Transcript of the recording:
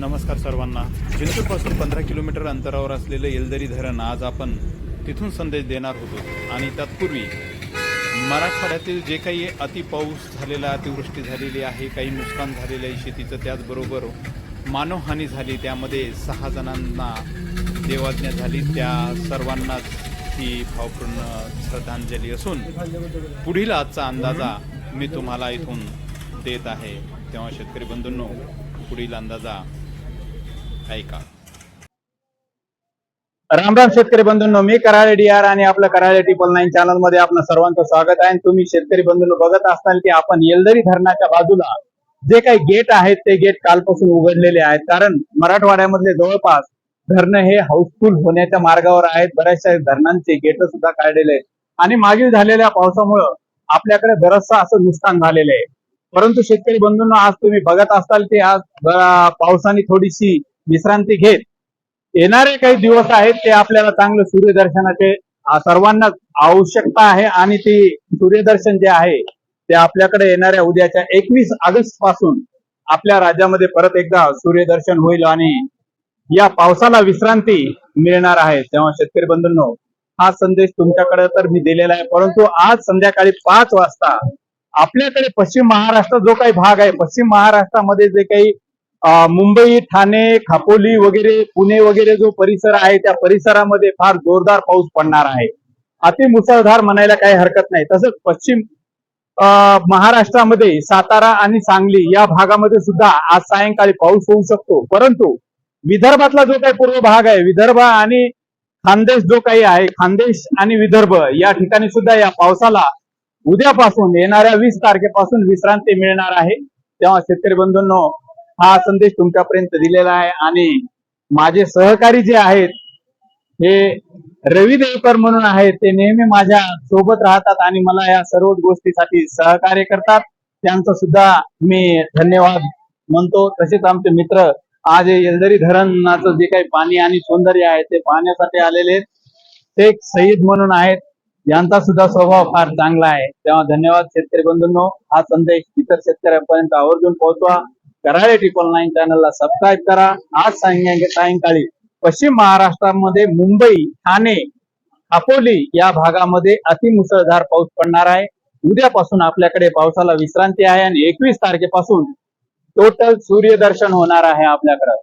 नमस्कार सर्वांना. जिंतूरपासून पंधरा किलोमीटर अंतरावर असलेलं येलदरी धरण आज आपण तिथून संदेश देणार होतो. आणि तत्पूर्वी मराठवाड्यातील जे काही अति पाऊस झालेला अतिवृष्टी झालेली आहे काही नुकसान झालेलं आहे शेतीचं त्याचबरोबर मानवहानी झाली त्यामध्ये सहा जणांना देवाज्ञा झाली. त्या सर्वांनाच ही भावपूर्ण श्रद्धांजली असून पुढील आजचा अंदाजा मी तुम्हाला इथून देत आहे. तेव्हा शेतकरी बंधूंनो पुढील अंदाजा ऐका. राम राम शेतकरी बंधूंनो मी कराळे डीआर आणि आपलं कराळे ट्रिपल नाईन चॅनलमध्ये आपलं सर्वांचं स्वागत आहे. आणि तुम्ही शेतकरी बंधूंनो बघत असताल की आपण येलदरी धरणाच्या बाजूला जे काही गेट आहेत ते गेट कालपासून उघडलेले आहेत. कारण मराठवाड्यामधले जवळपास धरणं हे हाऊसफुल होण्याच्या मार्गावर आहेत. बऱ्याचशा धरणांचे गेट सुद्धा काढलेले आहेत. आणि मागील झालेल्या पावसामुळं आपल्याकडे बरचसं असं नुकसान झालेलं आहे. परंतु शेतकरी बंधूंनो आज तुम्ही बघत असाल की आज पावसाने थोडीशी विश्रांती घेत. येणारे काही दिवस आहेत ते आपल्याला चांगलं सूर्यदर्शनाचे सर्वांनाच आवश्यकता आहे आणि ती सूर्यदर्शन जे आहे ते आपल्याकडे येणाऱ्या उद्याच्या एकवीस ऑगस्टपासून आपल्या राज्यामध्ये परत एकदा सूर्यदर्शन होईल आणि या पावसाला विश्रांती मिळणार आहे. तेव्हा शेतकरी बंधूंनो हा संदेश तुमच्याकडे तर मी दिलेला आहे परंतु आज संध्याकाळी पाच वाजता आपल्याकडे पश्चिम महाराष्ट्र जो काही भाग आहे पश्चिम महाराष्ट्रामध्ये जे काही मुंबई ठाणे खापोली वगैरे पुणे वगैरे जो परिसर आहे त्या परिसरामध्ये फार जोरदार पाऊस पडणार आहे. अति मुसळधार म्हणायला काही हरकत नाही. तसंच पश्चिम महाराष्ट्रामध्ये सातारा आणि सांगली या भागामध्ये सुद्धा आज सायंकाळी पाऊस होऊ शकतो. परंतु विदर्भातला जो काही पूर्व भाग आहे विदर्भ आणि खानदेश जो काही आहे खानदेश आणि विदर्भ या ठिकाणी सुद्धा या पावसाला उद्यापासून येणाऱ्या वीस तारखेपासून विश्रांती मिळणार आहे. तेव्हा शेतकरी बंधूंनो हा संदेश तुमच्यापर्यंत दिलेला आहे आणि माझे सहकारी जे आहेत हे रवी देवकर म्हणून आहेत ते नेहमी माझ्या सोबत राहतात आणि मला या सर्व गोष्टीसाठी सहकार्य करतात. त्यांचा सुद्धा मी धन्यवाद म्हणतो. तसेच आमचे मित्र आज येलदरी धरणाचं जे काही पाणी आणि सौंदर्य आहे ते पाहण्यासाठी आलेले आहेत. शेख सईद म्हणून आहेत. यांचा सुद्धा स्वभाव फार चांगला आहे. तेव्हा धन्यवाद शेतकरी बंधूंनो. हा संदेश इतर शेतकऱ्यांपर्यंत आवर्जून पोहोचवा. कराळे ट्रिपल नाईन चॅनलला सबस्क्राईब करा. आज सायंकाळी पश्चिम महाराष्ट्रामध्ये मुंबई ठाणे अकोली या भागामध्ये अतिमुसळधार पाऊस पडणार आहे. उद्यापासून आपल्याकडे पावसाला विश्रांती आहे आणि एकवीस तारखेपासून टोटल सूर्यदर्शन होणार आहे आपल्याकडे.